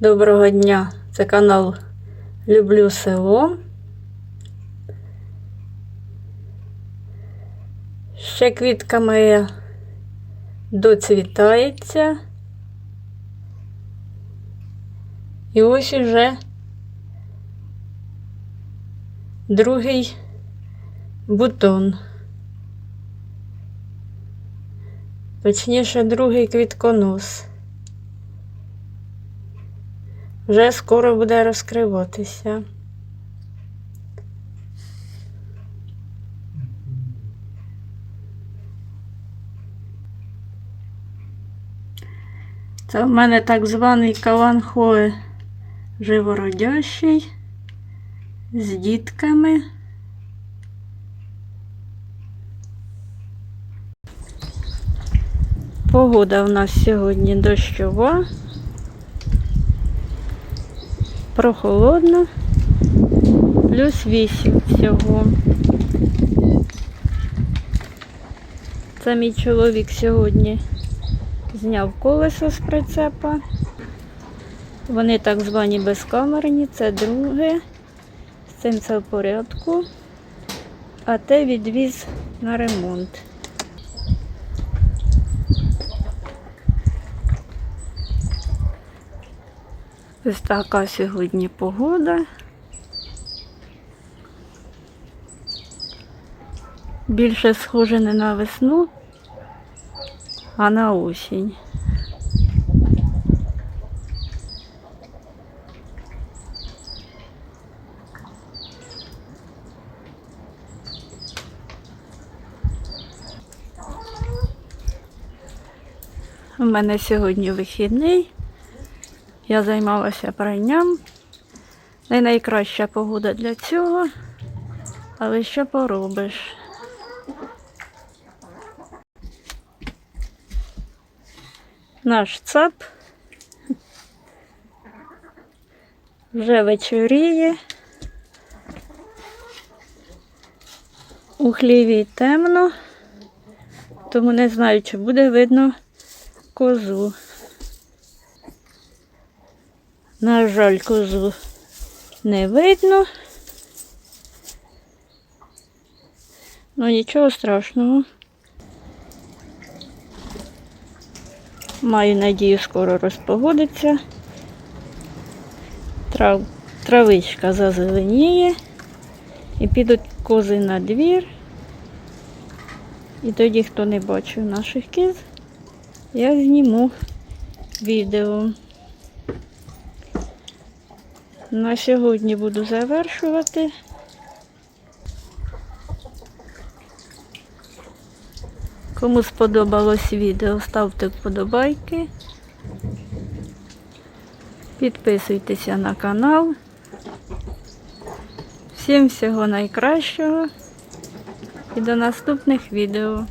Доброго дня! Це канал Люблю село. Ще квітка моя доцвітається. І ось уже другий бутон. Точніше, другий квітконос. Вже скоро буде розкриватися. Це в мене так званий каланхоe живородящий з дітками. Погода в нас сьогодні дощова. Прохолодно. Плюс 8 всього. Це мій чоловік сьогодні зняв колесо з прицепа. Вони так звані безкамерні, це друге. З цим це в порядку. А те відвіз на ремонт. Ось така сьогодні погода. Більше схоже не на весну, а на осінь. У мене сьогодні вихідний. Я займалася пранням. Не найкраща погода для цього, але що поробиш? Наш цап вже вечоріє. У хліві темно, тому не знаю, чи буде видно козу. На жаль, козу не видно. Ну нічого страшного. Маю надію, скоро розпогодиться. Трав... Травичка зазеленіє. І підуть кози на двір. І тоді, хто не бачив наших кіз, я зніму відео. На сьогодні буду завершувати. Кому сподобалось відео, ставте вподобайки. Підписуйтеся на канал. Всім всього найкращого і до наступних відео.